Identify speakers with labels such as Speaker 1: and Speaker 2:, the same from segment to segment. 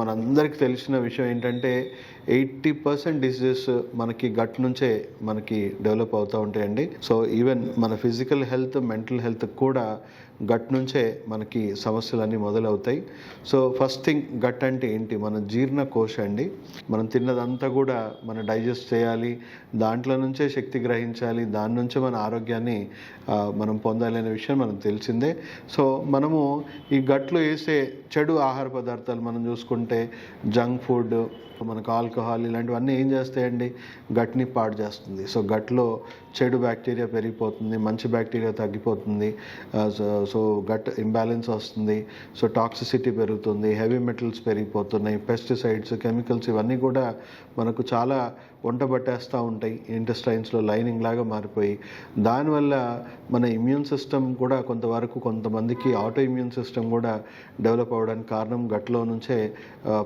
Speaker 1: మనందరికీ తెలిసిన విషయం ఏంటంటే ఎయిటీ పర్సెంట్ డిసీజెస్ మనకి గట్ నుంచే మనకి డెవలప్ అవుతూ ఉంటాయండి. సో ఈవెన్ మన ఫిజికల్ హెల్త్ మెంటల్ హెల్త్ కూడా గట్ నుంచే మనకి సమస్యలన్నీ మొదలవుతాయి. సో ఫస్ట్ థింగ్ గట్ అంటే ఏంటి? మన జీర్ణకోశ అండి. మనం తిన్నదంతా కూడా మనం డైజెస్ట్ చేయాలి. దాంట్లో నుంచే శక్తి గ్రహించాలి. దాని నుంచే మన ఆరోగ్యాన్ని మనం పొందాలి అనే విషయం మనకు తెలిసిందే. సో మనము ఈ గట్లో వేసే చెడు ఆహార పదార్థాలు మనం చూసుకుంటే జంక్ ఫుడ్ మనకు ఆల్కహాల్ ఇలాంటివన్నీ ఏం చేస్తాయండి? గట్ని పాడు చేస్తుంది. సో గట్లో చెడు బ్యాక్టీరియా పెరిగిపోతుంది మంచి బ్యాక్టీరియా తగ్గిపోతుంది సో- సో గట్ ఇంబ్యాలెన్స్ వస్తుంది సో టాక్సిసిటీ పెరుగుతుంది హెవీ మెటల్స్ పెరిగిపోతున్నాయి పెస్టిసైడ్స్ కెమికల్స్ ఇవన్నీ కూడా మనకు చాలా వంట పట్టేస్తూ ఉంటాయి ఇంటెస్టైన్స్లో లైనింగ్ లాగా మారిపోయి. దానివల్ల మన ఇమ్యూన్ సిస్టమ్ కూడా కొంతవరకు కొంతమందికి ఆటో ఇమ్యూన్ సిస్టమ్ కూడా డెవలప్ అవ్వడానికి కారణం గట్లో నుంచే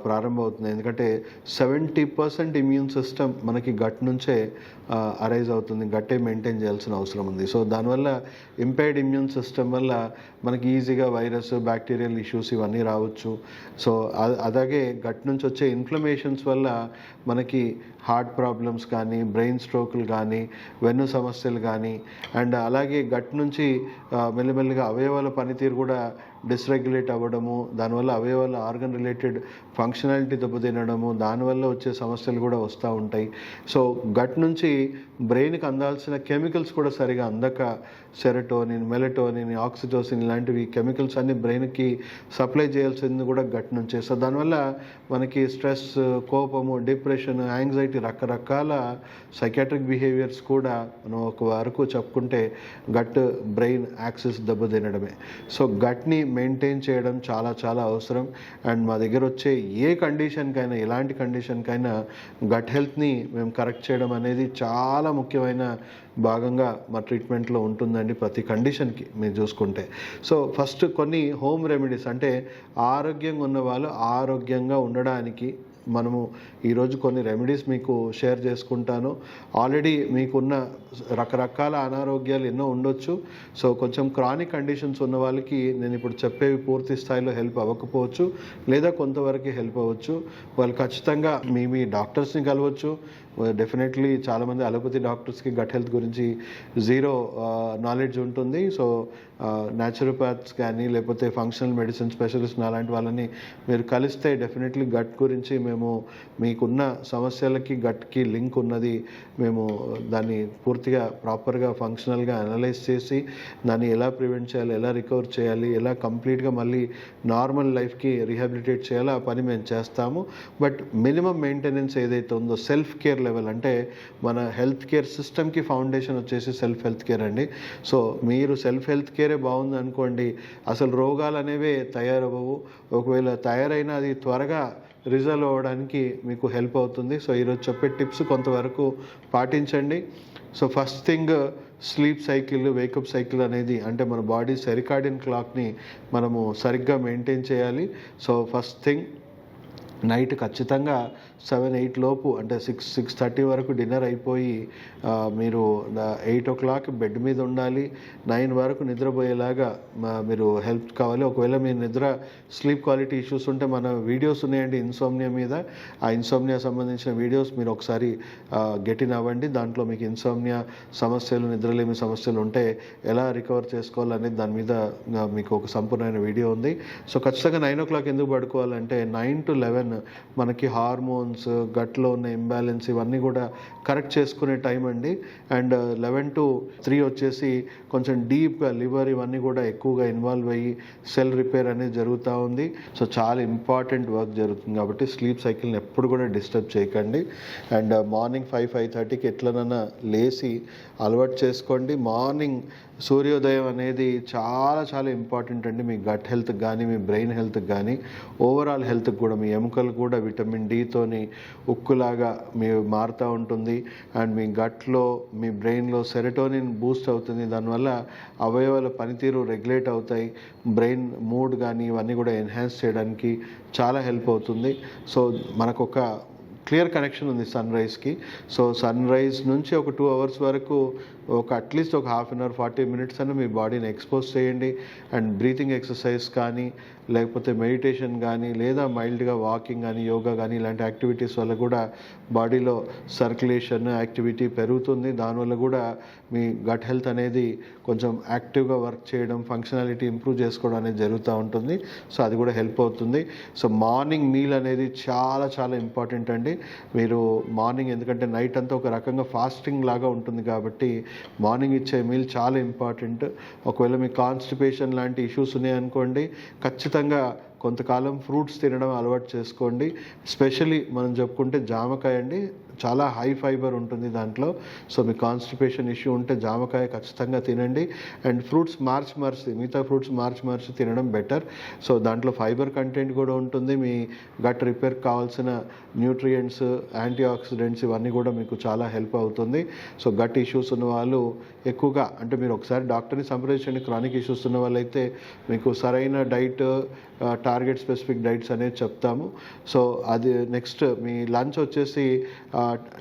Speaker 1: ప్రారంభమవుతుంది. ఎందుకంటే సెవెంటీ పర్సెంట్ ఇమ్యూన్ సిస్టమ్ మనకి గట్ నుంచే అరైజ్ అవుతుంది. గట్టే మెయింటైన్ చేయాల్సిన అవసరం ఉంది. సో దానివల్ల ఇంపైర్డ్ ఇమ్యూన్ సిస్టమ్ వల్ల మనకి ఈజీగా వైరస్ బ్యాక్టీరియల్ ఇష్యూస్ ఇవన్నీ రావచ్చు. సో అలాగే గట్ నుంచి వచ్చే ఇన్ఫ్లమేషన్స్ వల్ల మనకి హార్ట్ ప్రాబ్లమ్స్ కానీ బ్రెయిన్ స్ట్రోకులు కానీ వెన్ను సమస్యలు కానీ అండ్ అలాగే గట్ నుంచి మెల్లమెల్లగా మెల్లిమెల్లిగా అవయవాల పనితీరు కూడా డిస్రెగ్యులేట్ అవ్వడము దానివల్ల అవయవాల ఆర్గన్ రిలేటెడ్ ఫంక్షనాలిటీ దెబ్బతినడము దానివల్ల వచ్చే సమస్యలు కూడా వస్తూ ఉంటాయి. సో గట్ నుంచి బ్రెయిన్కి అందాల్సిన కెమికల్స్ కూడా సరిగా అందక సెరటోనిన్ మెలటోనిన్ ఆక్సిటోసిన్ ఇలాంటివి కెమికల్స్ అన్ని బ్రెయిన్కి సప్లై చేయాల్సింది కూడా గట్ నుంచే. సో దానివల్ల మనకి స్ట్రెస్ కోపము డిప్రెషన్ యాంగ్జైటీ రకరకాల సైకాట్రిక్ బిహేవియర్స్ కూడా మనం ఒక వరకు చెప్పుకుంటే గట్ బ్రెయిన్ యాక్సెస్ దెబ్బతినడమే. సో గట్ని మెయింటైన్ చేయడం చాలా చాలా అవసరం. అండ్ మా దగ్గర వచ్చే ఏ కండిషన్కైనా ఎలాంటి కండిషన్కైనా గట్ హెల్త్ని మేము కరెక్ట్ చేయడం అనేది చాలా ముఖ్యమైన భాగంగా మా ట్రీట్మెంట్లో ఉంటుందండి ప్రతి కండిషన్కి మీరు చూసుకుంటే. సో ఫస్ట్ కొన్ని హోమ్ రెమెడీస్ అంటే ఆరోగ్యంగా ఉన్న వాళ్ళు ఆరోగ్యంగా ఉండడానికి మనము ఈరోజు కొన్ని రెమెడీస్ మీకు షేర్ చేసుకుంటాను. ఆల్రెడీ మీకున్న రకరకాల అనారోగ్యాలు ఎన్నో ఉండొచ్చు. సో కొంచెం క్రానిక్ కండిషన్స్ ఉన్న వాళ్ళకి నేను ఇప్పుడు చెప్పేవి పూర్తి స్థాయిలో హెల్ప్ అవ్వకపోవచ్చు. లేదా కొంతవరకు హెల్ప్ అవ్వచ్చు. వాళ్ళు ఖచ్చితంగా మీ మీ డాక్టర్స్ని కలవచ్చు. డెఫినెట్లీ చాలామంది అలోపతి డాక్టర్స్కి గట్ హెల్త్ గురించి జీరో నాలెడ్జ్ uh, ఉంటుంది. సో న్యాచురోపాత్స్ uh, కానీ లేకపోతే ఫంక్షనల్ మెడిసిన్ స్పెషలిస్ట్ అలాంటి వాళ్ళని మీరు కలిస్తే డెఫినెట్లీ గట్ గురించి మేము మీకున్న సమస్యలకి గట్కి లింక్ ఉన్నది. మేము దాన్ని పూర్తిగా ప్రాపర్గా ఫంక్షనల్గా అనలైజ్ చేసి దాన్ని ఎలా ప్రివెంట్ చేయాలి ఎలా రికవర్ చేయాలి ఎలా కంప్లీట్గా మళ్ళీ నార్మల్ లైఫ్కి రీహాబిలిటేట్ చేయాలి ఆ పని మేము చేస్తాము. బట్ మినిమం మెయింటెనెన్స్ ఏదైతే ఉందో సెల్ఫ్ కేర్ లెవెల్. అంటే మన హెల్త్ కేర్ సిస్టమ్కి ఫౌండేషన్ వచ్చేసి సెల్ఫ్ హెల్త్ కేర్ అండి. సో మీరు సెల్ఫ్ హెల్త్ కేరే బాగుంది అనుకోండి అసలు రోగాలు అనేవే తయారవ్వవు. ఒకవేళ తయారైన అది త్వరగా రిజల్వ్ అవ్వడానికి మీకు హెల్ప్ అవుతుంది. సో ఈరోజు చెప్పే టిప్స్ కొంతవరకు పాటించండి. So first thing sleep cycle wake up cycle అనేది అంటే మన బాడీ సెరికాడియన్ క్లాక్ని మనము సరిగ్గా మెయింటైన్ చేయాలి. సో ఫస్ట్ థింగ్ నైట్ ఖచ్చితంగా సెవెన్ ఎయిట్ లోపు అంటే సిక్స్ సిక్స్ థర్టీ వరకు డిన్నర్ అయిపోయి మీరు ఎయిట్ ఓ క్లాక్ బెడ్ మీద ఉండాలి. నైన్ వరకు నిద్రపోయేలాగా మా- మీరు హెల్ప్ కావాలి. ఒకవేళ మీ నిద్ర స్లీప్ క్వాలిటీ ఇష్యూస్ ఉంటే మన వీడియోస్ ఉన్నాయండి ఇన్సోమ్నియా మీద. ఆ ఇన్సోమ్నియా సంబంధించిన వీడియోస్ మీరు ఒకసారి గెట్ ఇన్ అవ్వండి. దాంట్లో మీకు ఇన్సోమ్నియా సమస్యలు నిద్రలేమి సమస్యలు ఉంటే ఎలా రికవర్ చేసుకోవాలనేది దాని మీద మీకు ఒక సంపూర్ణమైన వీడియో ఉంది. సో ఖచ్చితంగా నైన్ ఓ క్లాక్ ఎందుకు పడుకోవాలంటే నైన్ టు లెవెన్ మనకి హార్మోన్స్ గట్లో uh, ఉన్న ఇంబ్యాలెన్స్ ఇవన్నీ కూడా కరెక్ట్ చేసుకునే టైం అండి. అండ్ లెవెన్ టు త్రీ వచ్చేసి కొంచెం డీప్ లివర్ ఇవన్నీ కూడా ఎక్కువగా ఇన్వాల్వ్ అయ్యి సెల్ రిపేర్ అనేది జరుగుతూ ఉంది. సో చాలా ఇంపార్టెంట్ వర్క్ జరుగుతుంది కాబట్టి స్లీప్ సైకిల్ని ఎప్పుడు కూడా డిస్టర్బ్ చేయకండి. అండ్ మార్నింగ్ ఫైవ్ ఫైవ్ థర్టీకి ఎట్లనన్నా లేచి అలవాటు చేసుకోండి. మార్నింగ్ సూర్యోదయం అనేది చాలా చాలా ఇంపార్టెంట్ అండి. మీ గట్ హెల్త్కి కానీ మీ బ్రెయిన్ హెల్త్కి కానీ ఓవరాల్ హెల్త్కి కూడా మీ ఎముకలు కూడా విటమిన్ డితోని ఉక్కులాగా మీ మారుతూ ఉంటుంది. అండ్ మీ గట్లో మీ బ్రెయిన్లో సెరటోనిన్ బూస్ట్ అవుతుంది. దానివల్ల అవయవాల పనితీరు రెగ్యులేట్ అవుతాయి. బ్రెయిన్ మూడ్ కానీ ఇవన్నీ కూడా ఎన్హాన్స్ చేయడానికి చాలా హెల్ప్ అవుతుంది. సో మనకొక క్లియర్ కనెక్షన్ ఉంది సన్ రైజ్కి. సో సన్ రైజ్ నుంచి ఒక టూ అవర్స్ వరకు ఒక అట్లీస్ట్ ఒక half an hour forty minutes అని మీ బాడీని ఎక్స్పోజ్ చేయండి. అండ్ బ్రీతింగ్ ఎక్సర్సైజ్ కానీ లేకపోతే మెడిటేషన్ కానీ లేదా మైల్డ్గా వాకింగ్ కానీ యోగా కానీ ఇలాంటి యాక్టివిటీస్ వల్ల కూడా బాడీలో సర్క్యులేషన్ యాక్టివిటీ పెరుగుతుంది. దానివల్ల కూడా మీ గట్ హెల్త్ అనేది కొంచెం యాక్టివ్గా వర్క్ చేయడం ఫంక్షనాలిటీ ఇంప్రూవ్ చేసుకోవడం అనేది జరుగుతూ ఉంటుంది. సో అది కూడా హెల్ప్ అవుతుంది. సో మార్నింగ్ మీల్ అనేది చాలా చాలా ఇంపార్టెంట్ అండి. మీరు మార్నింగ్ ఎందుకంటే నైట్ అంతా ఒక రకంగా ఫాస్టింగ్ లాగా ఉంటుంది కాబట్టి మార్నింగ్ ఇచ్చే మీల్ చాలా ఇంపార్టెంట్. ఒకవేళ మీ కాన్స్టిపేషన్ లాంటి ఇష్యూస్ ఉన్నాయనుకోండి ఖచ్చితంగా కొంతకాలం ఫ్రూట్స్ తినడం అలవాటు చేసుకోండి. స్పెషలీ మనం చెప్పుకుంటే జామకాయ అండి చాలా హై ఫైబర్ ఉంటుంది దాంట్లో. సో మీ కాన్స్టిపేషన్ ఇష్యూ ఉంటే జామకాయ ఖచ్చితంగా తినండి. అండ్ ఫ్రూట్స్ మార్చి మార్చి మిగతా ఫ్రూట్స్ మార్చి మార్చి తినడం బెటర్ సో దాంట్లో ఫైబర్ కంటెంట్ కూడా ఉంటుంది. మీ గట్ రిపేర్ కావాల్సిన న్యూట్రియంట్స్ యాంటీ ఆక్సిడెంట్స్ ఇవన్నీ కూడా మీకు చాలా హెల్ప్ అవుతుంది. సో గట్ ఇష్యూస్ ఉన్న వాళ్ళు ఎక్కువగా అంటే మీరు ఒకసారి డాక్టర్ని సంప్రదించండి. క్రానిక్ ఇష్యూస్ ఉన్న వాళ్ళైతే మీకు సరైన డైట్ టార్గెట్ స్పెసిఫిక్ డైట్స్ అనేది చెప్తాము. సో అది నెక్స్ట్ మీ లంచ్ వచ్చేసి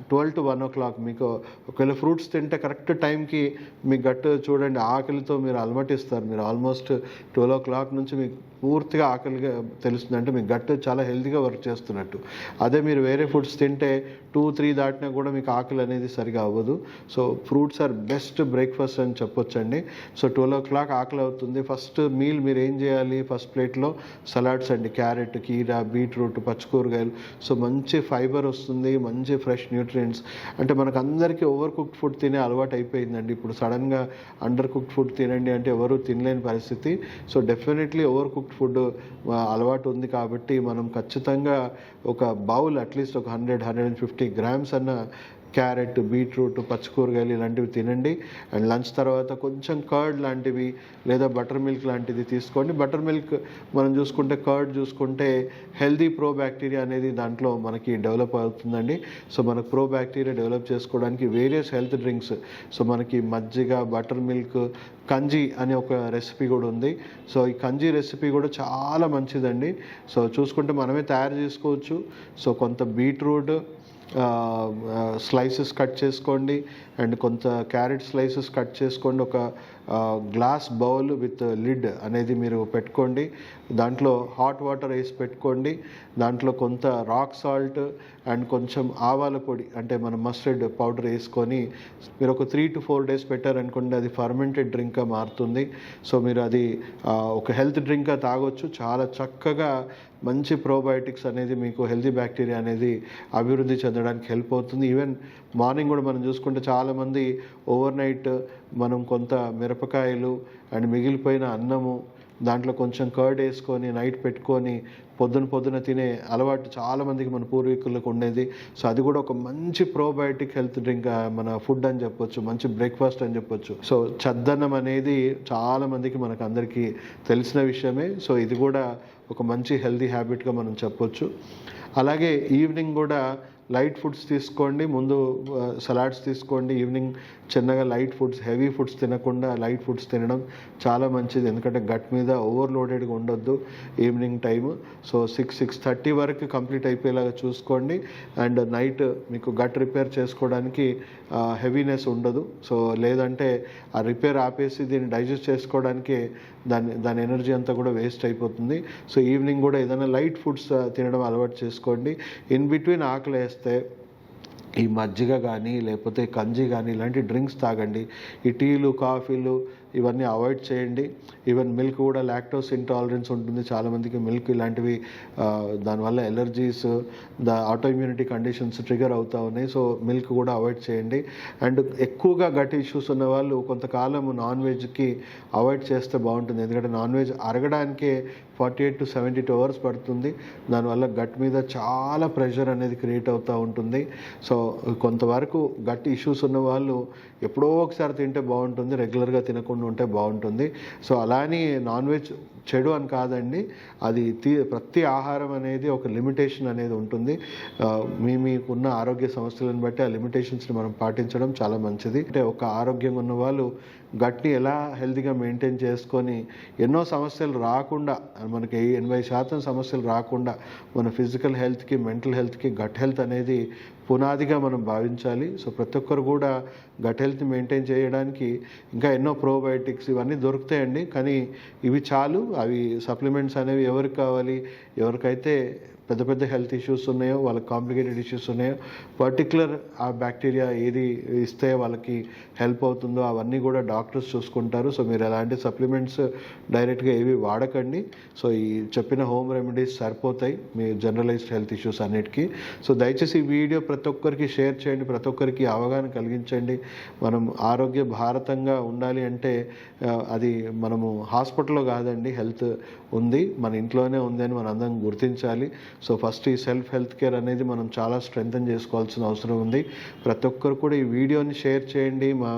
Speaker 1: twelve to one o'clock మీకు ఒకవేళ ఫ్రూట్స్ తింటే కరెక్ట్ టైంకి మీ గట్టు చూడండి ఆకలితో మీరు అలమటిస్తారు. మీరు ఆల్మోస్ట్ ట్వెల్వ్ ఓ క్లాక్ నుంచి మీకు పూర్తిగా ఆకలిగా తెలుస్తుంది. అంటే మీ గట్ చాలా హెల్తీగా వర్క్ చేస్తున్నట్టు. అదే మీరు వేరే ఫుడ్స్ తింటే టూ త్రీ దాటినా కూడా మీకు ఆకలి అనేది సరిగా అవ్వదు. So fruits are best breakfast అని చెప్పొచ్చండి. సో ట్వెల్వ్ ఓ క్లాక్ ఆకలి అవుతుంది. ఫస్ట్ మీల్ మీరు ఏం చేయాలి? ఫస్ట్ ప్లేట్లో సలాడ్స్ అండి. క్యారెట్ కీరా బీట్రూట్ పచ్చికూరగాయలు. సో మంచి ఫైబర్ వస్తుంది. మంచి ఫ్రెష్ న్యూట్రియంట్స్ అంటే మనకు అందరికీ ఓవర్ కుక్డ్ ఫుడ్ తినే అలవాటు అయిపోయిందండి. ఇప్పుడు సడన్గా అండర్ కుక్డ్ ఫుడ్ తినండి అంటే ఎవరు తినలేని పరిస్థితి. So definitely over cooked food అలవాటు ఉంది కాబట్టి మనం ఖచ్చితంగా ఒక బౌల్ అట్లీస్ట్ ఒక hundred hundred and fifty grams అన్న క్యారెట్ బీట్రూట్ పచ్చికూరగాయలు ఇలాంటివి తినండి. అండ్ లంచ్ తర్వాత కొంచెం కర్డ్ లాంటివి లేదా బటర్ మిల్క్ లాంటిది తీసుకోండి. బటర్ మిల్క్ మనం చూసుకుంటే కర్డ్ చూసుకుంటే హెల్దీ ప్రో బ్యాక్టీరియా అనేది దాంట్లో మనకి డెవలప్ అవుతుందండి. సో మనకు ప్రో బ్యాక్టీరియా డెవలప్ చేసుకోవడానికి వేరియస్ హెల్త్ డ్రింక్స్. సో మనకి మజ్జిగ బటర్ మిల్క్ కంజీ అనే ఒక రెసిపీ కూడా ఉంది. సో ఈ కంజీ రెసిపీ కూడా చాలా మంచిదండి. సో చూసుకుంటే మనమే తయారు చేసుకోవచ్చు. సో కొంత బీట్రూట్ స్లైసెస్ కట్ చేసుకోండి అండ్ కొంత క్యారెట్ స్లైసెస్ కట్ చేసుకోండి. ఒక గ్లాస్ బౌల్ విత్ లిడ్ అనేది మీరు పెట్టుకోండి. దాంట్లో హాట్ వాటర్ వేసి పెట్టుకోండి. దాంట్లో కొంత రాక్ సాల్ట్ అండ్ కొంచెం ఆవాల పొడి అంటే మన మస్టర్డ్ పౌడర్ వేసుకొని మీరు ఒక త్రీ టు ఫోర్ డేస్ పెట్టారనుకోండి అది ఫర్మెంటెడ్ డ్రింక్గా మారుతుంది. సో మీరు అది ఒక హెల్త్ డ్రింక్గా తాగొచ్చు. చాలా చక్కగా మంచి ప్రోబయోటిక్స్ అనేది మీకు హెల్తీ బ్యాక్టీరియా అనేది అభివృద్ధి చెందడానికి హెల్ప్ అవుతుంది. ఈవెన్ మార్నింగ్ కూడా మనం చూసుకుంటే చాలామంది ఓవర్ నైట్ మనం కొంత మిరపకాయలు అండ్ మిగిలిపోయిన అన్నము దాంట్లో కొంచెం కర్డ్ వేసుకొని నైట్ పెట్టుకొని పొద్దున పొద్దున తినే అలవాటు చాలామందికి మన పూర్వీకులకు ఉండేది. సో అది కూడా ఒక మంచి ప్రోబయోటిక్ హెల్త్ డ్రింక్ మన ఫుడ్ అని చెప్పొచ్చు మంచి బ్రేక్ఫాస్ట్ అని చెప్పొచ్చు. సో చద్దన్నం అనేది చాలామందికి మనకు అందరికీ తెలిసిన విషయమే. సో ఇది కూడా ఒక మంచి హెల్దీ హ్యాబిట్గా మనం చెప్పొచ్చు. అలాగే ఈవినింగ్ కూడా లైట్ ఫుడ్స్ తీసుకోండి. ముందు సలాడ్స్ తీసుకోండి. ఈవినింగ్ చిన్నగా లైట్ ఫుడ్స్ హెవీ ఫుడ్స్ తినకుండా లైట్ ఫుడ్స్ తినడం చాలా మంచిది. ఎందుకంటే గట్ మీద ఓవర్లోడెడ్గా ఉండొద్దు evening time so six six thirty వరకు కంప్లీట్ అయిపోయేలాగా చూసుకోండి. అండ్ నైట్ మీకు గట్ రిపేర్ చేసుకోవడానికి హెవీనెస్ ఉండదు. సో లేదంటే ఆ రిపేర్ ఆపేసి దీన్ని డైజెస్ట్ చేసుకోవడానికి దాని దాని ఎనర్జీ అంతా కూడా వేస్ట్ అయిపోతుంది. సో ఈవినింగ్ కూడా ఏదైనా లైట్ ఫుడ్స్ తినడం అలవాటు చేసుకోండి. ఇన్ బిట్వీన్ ఆకలి చేస్తే ఈ మజ్జిగ కానీ లేకపోతే కంజి కానీ ఇలాంటి డ్రింక్స్ తాగండి. ఈ టీలు కాఫీలు ఇవన్నీ అవాయిడ్ చేయండి. ఈవెన్ మిల్క్ కూడా లాక్టోస్ ఇంటాలరెన్స్ ఉంటుంది. చాలామందికి మిల్క్ ఇలాంటివి దానివల్ల allergies the auto immunity conditions trigger అవుతా ఉన్నాయి. సో మిల్క్ కూడా అవాయిడ్ చేయండి. అండ్ ఎక్కువగా గట్ ఇష్యూస్ ఉన్న వాళ్ళు కొంతకాలం నాన్ వెజ్కి అవాయిడ్ చేస్తే బాగుంటుంది. ఎందుకంటే non veg అరగడానికే forty eight to seventy two hours పడుతుంది. దానివల్ల గట్ మీద చాలా ప్రెషర్ అనేది క్రియేట్ అవుతూ ఉంటుంది. సో కొంతవరకు గట్ ఇష్యూస్ ఉన్న వాళ్ళు ఎప్పుడో ఒకసారి తింటే బాగుంటుంది రెగ్యులర్గా తినకుండా ఉంటే బాగుంటుంది. సో అలాని నాన్ వెజ్ చెడు అని కాదండి. అది తీ ప్రతి ఆహారం అనేది ఒక లిమిటేషన్ అనేది ఉంటుంది. మీ మీకున్న ఆరోగ్య సమస్యలను బట్టి ఆ లిమిటేషన్స్ని మనం పాటించడం చాలా మంచిది. అంటే ఒక ఆరోగ్యంగా ఉన్న వాళ్ళు గట్ని ఎలా హెల్తీగా మెయింటైన్ చేసుకొని ఎన్నో సమస్యలు రాకుండా మనకి ఎనభై శాతం సమస్యలు రాకుండా మన ఫిజికల్ హెల్త్కి మెంటల్ హెల్త్కి గట్ హెల్త్ అనేది పునాదిగా మనం భావించాలి. సో ప్రతి ఒక్కరు కూడా గట్ హెల్త్ మెయింటైన్ చేయడానికి ఇంకా ఎన్నో ప్రోబయోటిక్స్ ఇవన్నీ దొరుకుతాయండి. కానీ ఇవి చాలు. అవి సప్లిమెంట్స్ అనేవి ఎవరికి కావాలి? ఎవరికైతే పెద్ద పెద్ద హెల్త్ ఇష్యూస్ ఉన్నాయో వాళ్ళకి కాంప్లికేటెడ్ ఇష్యూస్ ఉన్నాయో పర్టికులర్ ఆ బ్యాక్టీరియా ఏది ఇస్తే వాళ్ళకి హెల్ప్ అవుతుందో అవన్నీ కూడా డాక్టర్స్ చూసుకుంటారు. సో మీరు ఎలాంటి సప్లిమెంట్స్ డైరెక్ట్గా ఏవి వాడకండి. సో ఈ చెప్పిన హోమ్ రెమెడీస్ సరిపోతాయి మీ జనరలైజ్డ్ హెల్త్ ఇష్యూస్ అన్నిటికీ. సో దయచేసి ఈ వీడియో ప్రతి ఒక్కరికి షేర్ చేయండి ప్రతి ఒక్కరికి అవగాహన కలిగించండి. మనం ఆరోగ్య భారతంగా ఉండాలి అంటే అది మనము హాస్పిటల్లో కాదండి హెల్త్ ఉంది మన ఇంట్లోనే ఉంది అని మనం అందరం గుర్తించాలి. సో ఫస్ట్ ఈ సెల్ఫ్ హెల్త్ కేర్ అనేది మనం చాలా స్ట్రెంగ్తన్ చేసుకోవాల్సిన అవసరం ఉంది. ప్రతి ఒక్కరు కూడా ఈ వీడియోని షేర్ చేయండి. మా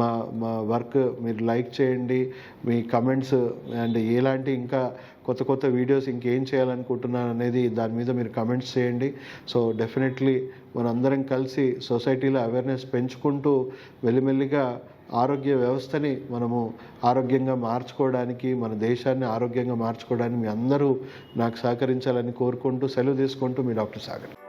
Speaker 1: మా మా వర్క్ మీరు లైక్ చేయండి. మీ కమెంట్స్ అండ్ ఎలాంటి ఇంకా కొత్త కొత్త వీడియోస్ ఇంకేం చేయాలనుకుంటున్నాను అనేది దాని మీద మీరు కమెంట్స్ చేయండి. సో డెఫినెట్లీ మనందరం కలిసి సొసైటీలో అవేర్నెస్ పెంచుకుంటూ మెల్లిమెల్లిగా ఆరోగ్య వ్యవస్థని మనము ఆరోగ్యంగా మార్చుకోవడానికి మన దేశాన్ని ఆరోగ్యంగా మార్చుకోవడానికి మీ అందరూ నాకు సహకరించాలని కోరుకుంటూ సెలవు తీసుకుంటూ మీ డాక్టర్ సాగర్.